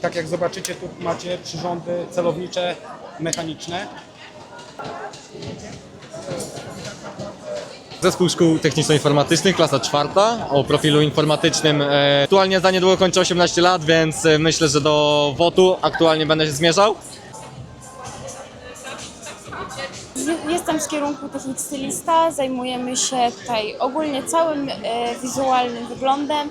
Tak jak zobaczycie, tu macie przyrządy celownicze, mechaniczne. Zespół Szkół Techniczno-Informatycznych, klasa czwarta, o profilu informatycznym. E, Aktualnie za niedługo kończę 18 lat, więc e, myślę, że do WOT-u aktualnie będę się zmierzał. Jestem z kierunku technik stylista. Zajmujemy się tutaj ogólnie całym e, wizualnym wyglądem.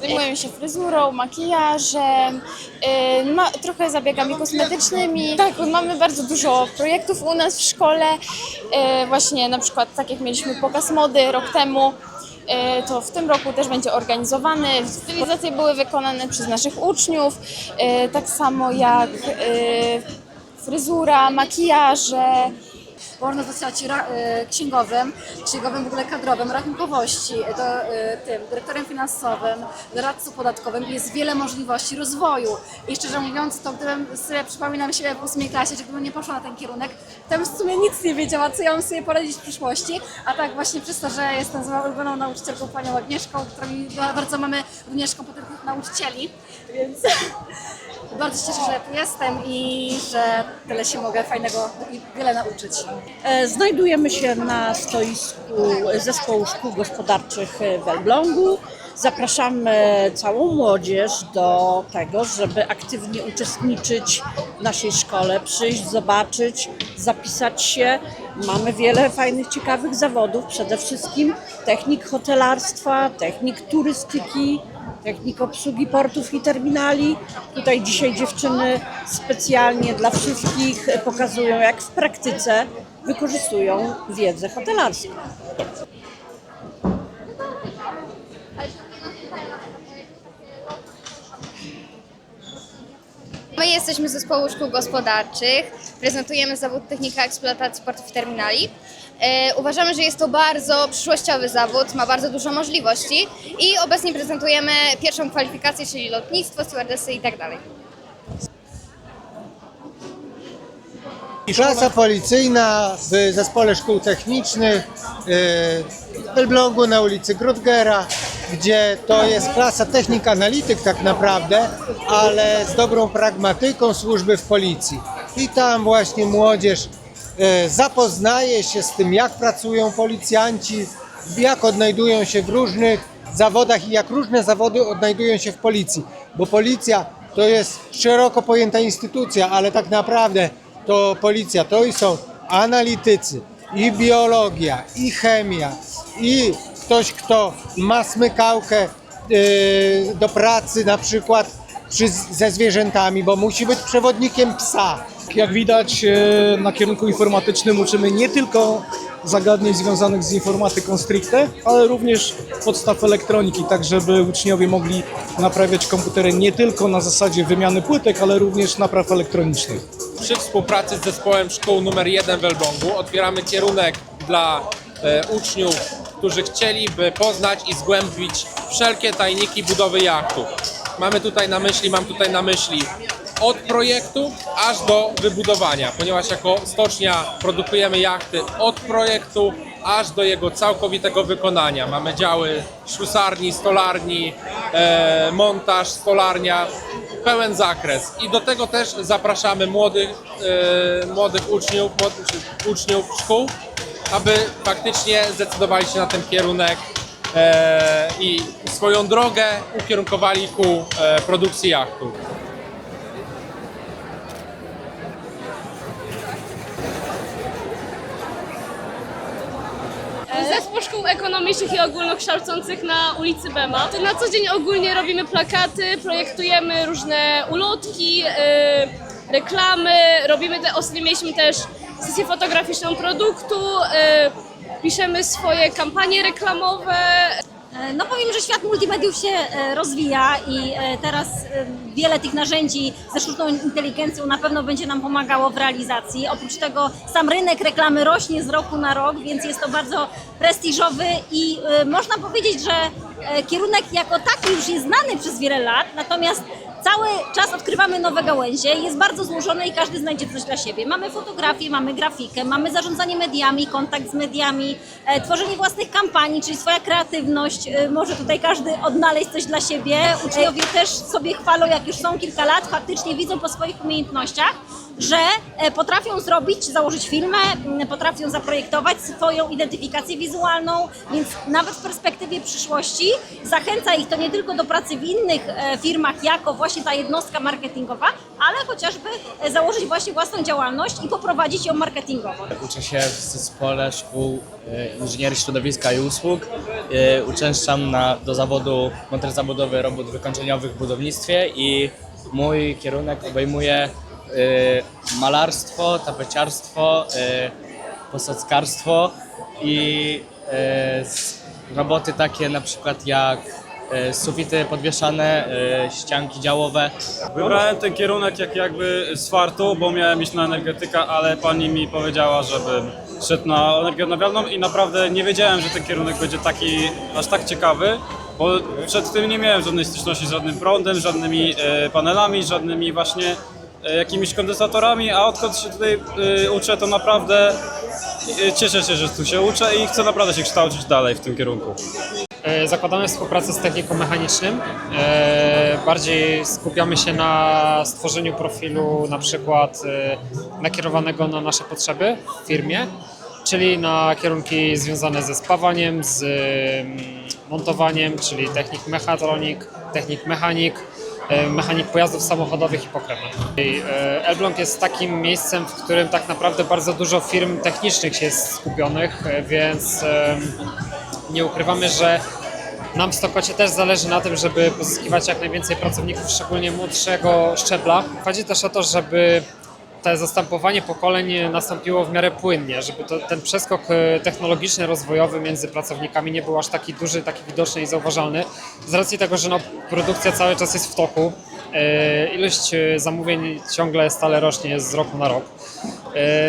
Zajmujemy się fryzurą, makijażem, e, ma, trochę zabiegami kosmetycznymi. Tak, mamy bardzo dużo projektów u nas w szkole. E, właśnie na przykład tak jak mieliśmy pokaz mody rok temu. e, To w tym roku też będzie organizowany. Stylizacje były wykonane przez naszych uczniów, e, tak samo jak e, fryzura, makijaże, w organizacji ra- e, księgowym, księgowym w ogóle kadrowym, rachunkowości, e, do, e, tym, dyrektorem finansowym, doradcą podatkowym jest wiele możliwości rozwoju. I szczerze mówiąc, to gdybym sobie przypominam siebie w ósmej klasie, że gdybym nie poszła na ten kierunek, to bym w sumie nic nie wiedziała, co ja mam sobie poradzić w przyszłości. A tak właśnie przez to, że jestem z ulubioną nauczycielką panią Agnieszką, którą bardzo mamy również kompetentnych nauczycieli, więc bardzo się cieszę, że tu jestem i że tyle się mogę fajnego i wiele nauczyć. E, Znajdujemy się na stoisku Zespołu Szkół Gospodarczych w Elblągu. Zapraszamy całą młodzież do tego, żeby aktywnie uczestniczyć w naszej szkole, przyjść, zobaczyć, zapisać się. Mamy wiele fajnych, ciekawych zawodów, przede wszystkim technik hotelarstwa, technik turystyki, technik obsługi portów i terminali. Tutaj dzisiaj dziewczyny specjalnie dla wszystkich pokazują, jak w praktyce wykorzystują wiedzę hotelarską. My jesteśmy z zespołu szkół gospodarczych, prezentujemy zawód technika eksploatacji portów i terminali. E, uważamy, że jest to bardzo przyszłościowy zawód, ma bardzo dużo możliwości i obecnie prezentujemy pierwszą kwalifikację, czyli lotnictwo, stewardessy i tak dalej. Klasa policyjna w Zespole Szkół Technicznych yy, w Elblągu na ulicy Grudgera, gdzie to jest klasa technik analityk tak naprawdę, ale z dobrą pragmatyką służby w policji. I tam właśnie młodzież zapoznaje się z tym, jak pracują policjanci, jak odnajdują się w różnych zawodach i jak różne zawody odnajdują się w policji. Bo policja to jest szeroko pojęta instytucja, ale tak naprawdę to policja to i są analitycy, i biologia, i chemia, i ktoś, kto ma smykałkę yy, do pracy na przykład przy, ze zwierzętami, bo musi być przewodnikiem psa. Jak widać e, na kierunku informatycznym uczymy nie tylko zagadnień związanych z informatyką stricte, ale również podstaw elektroniki, tak żeby uczniowie mogli naprawiać komputery nie tylko na zasadzie wymiany płytek, ale również napraw elektronicznych. Przy współpracy z zespołem szkół numer 1 w Elblągu otwieramy kierunek dla e, uczniów, którzy chcieliby poznać i zgłębić wszelkie tajniki budowy jachtów. Mamy tutaj na myśli, mam tutaj na myśli od projektu aż do wybudowania, ponieważ jako stocznia produkujemy jachty od projektu aż do jego całkowitego wykonania. Mamy działy ślusarni, stolarni, e, montaż, stolarnia, pełen zakres. I do tego też zapraszamy młodych, e, młodych uczniów, uczniów szkół, aby faktycznie zdecydowali się na ten kierunek e, i swoją drogę ukierunkowali ku e, produkcji jachtu. Zespół Szkół Ekonomicznych i Ogólnokształcących na ulicy Bema. To na co dzień ogólnie robimy plakaty, projektujemy różne ulotki, yy, reklamy, robimy te, ostatnio mieliśmy też sesję fotograficzną produktu, yy, piszemy swoje kampanie reklamowe, No powiem, że świat multimediów się e, rozwija i e, teraz e, wiele tych narzędzi ze sztuczną inteligencją na pewno będzie nam pomagało w realizacji. Oprócz tego sam rynek reklamy rośnie z roku na rok, więc jest to bardzo prestiżowy i e, można powiedzieć, że e, kierunek jako taki już jest znany przez wiele lat, natomiast Cały czas odkrywamy nowe gałęzie, jest bardzo złożone i każdy znajdzie coś dla siebie. Mamy fotografię, mamy grafikę, mamy zarządzanie mediami, kontakt z mediami, e, tworzenie własnych kampanii, czyli swoja kreatywność. E, może tutaj każdy odnaleźć coś dla siebie. Uczniowie też sobie chwalą, jak już są kilka lat, faktycznie widzą po swoich umiejętnościach, że e, potrafią zrobić, założyć filmę, m, potrafią zaprojektować swoją identyfikację wizualną, więc nawet w perspektywie przyszłości zachęca ich to nie tylko do pracy w innych e, firmach jako właśnie ta jednostka marketingowa, ale chociażby e, założyć właśnie własną działalność i poprowadzić ją marketingowo. Uczę się w zespole szkół inżynierii środowiska i usług. Uczęszczam na, do zawodu montaż zawodowy robót wykończeniowych w budownictwie i mój kierunek obejmuje malarstwo, tapeciarstwo, e, posadzkarstwo i s- roboty takie na przykład jak sufity podwieszane, ścianki działowe. Wybrałem ten kierunek jak jakby z fartu, bo miałem iść na energetykę, ale pani mi powiedziała, żebym szedł na energię odnawialną i naprawdę nie wiedziałem, że ten kierunek będzie taki aż tak ciekawy, bo przed tym nie miałem żadnej styczności z żadnym prądem, żadnymi panelami, żadnymi właśnie jakimiś kondensatorami, a odkąd się tutaj e, uczę, to naprawdę e, cieszę się, że tu się uczę i chcę naprawdę się kształcić dalej w tym kierunku. E, Zakładamy współpracę z techniką mechanicznym. E, Bardziej skupiamy się na stworzeniu profilu na przykład e, nakierowanego na nasze potrzeby w firmie, czyli na kierunki związane ze spawaniem, z mm, montowaniem, czyli technik mechatronik, technik mechanik, e, mechanik pojazdów samochodowych i pokrewnych. E, Elbląg jest takim miejscem, w którym tak naprawdę bardzo dużo firm technicznych jest skupionych, e, więc nie ukrywamy, że nam w Stokocie też zależy na tym, żeby pozyskiwać jak najwięcej pracowników, szczególnie młodszego szczebla. Chodzi też o to, żeby to zastępowanie pokoleń nastąpiło w miarę płynnie, żeby to, ten przeskok e, technologiczny, rozwojowy między pracownikami nie był aż taki duży, taki widoczny i zauważalny. Z racji tego, że no, produkcja cały czas jest w toku, e, ilość e, zamówień ciągle stale rośnie z roku na rok,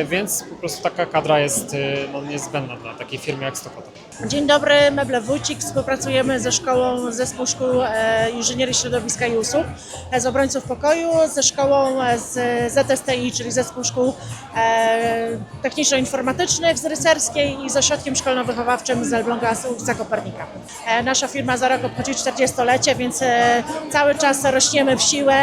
więc po prostu taka kadra jest no, niezbędna dla takiej firmy jak Stokota. Dzień dobry, Meble Wójcik. Współpracujemy ze szkołą Zespół Szkół e, Inżynierii Środowiska i Usług e, z Obrońców Pokoju, ze szkołą e, z ZSTI, czyli Zespół Szkół Techniczno-Informatycznych z Rycerskiej i z Ośrodkiem Szkolno-Wychowawczym z Elbląga z ulica Kopernika. Nasza firma za rok obchodzi 40-lecie, więc cały czas rośniemy w siłę,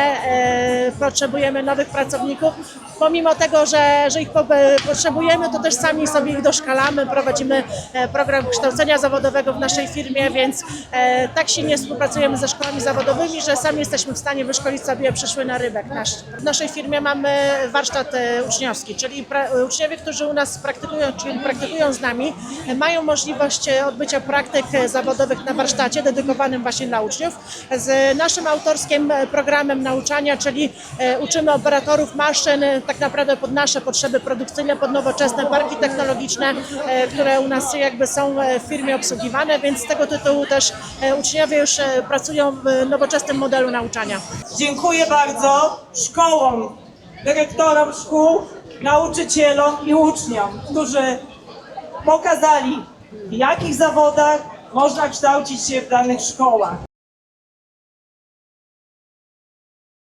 potrzebujemy nowych pracowników. Pomimo tego, że, że ich po, potrzebujemy, to też sami sobie ich doszkalamy, prowadzimy e, program kształcenia zawodowego w naszej firmie, więc e, tak silnie współpracujemy ze szkołami zawodowymi, że sami jesteśmy w stanie wyszkolić sobie przyszły narybek. Nasz, w naszej firmie mamy warsztat e, uczniowski, czyli pra, uczniowie, którzy u nas praktykują, czyli praktykują z nami, mają możliwość odbycia praktyk zawodowych na warsztacie dedykowanym właśnie dla uczniów z naszym autorskim programem nauczania, czyli uczymy operatorów maszyn tak naprawdę pod nasze potrzeby produkcyjne, pod nowoczesne parki technologiczne, e, które u nas jakby są e, w firmie obsługiwane, więc z tego tytułu też e, uczniowie już pracują w nowoczesnym modelu nauczania. Dziękuję bardzo szkołom, dyrektorom szkół, nauczycielom i uczniom, którzy pokazali, w jakich zawodach można kształcić się w danych szkołach.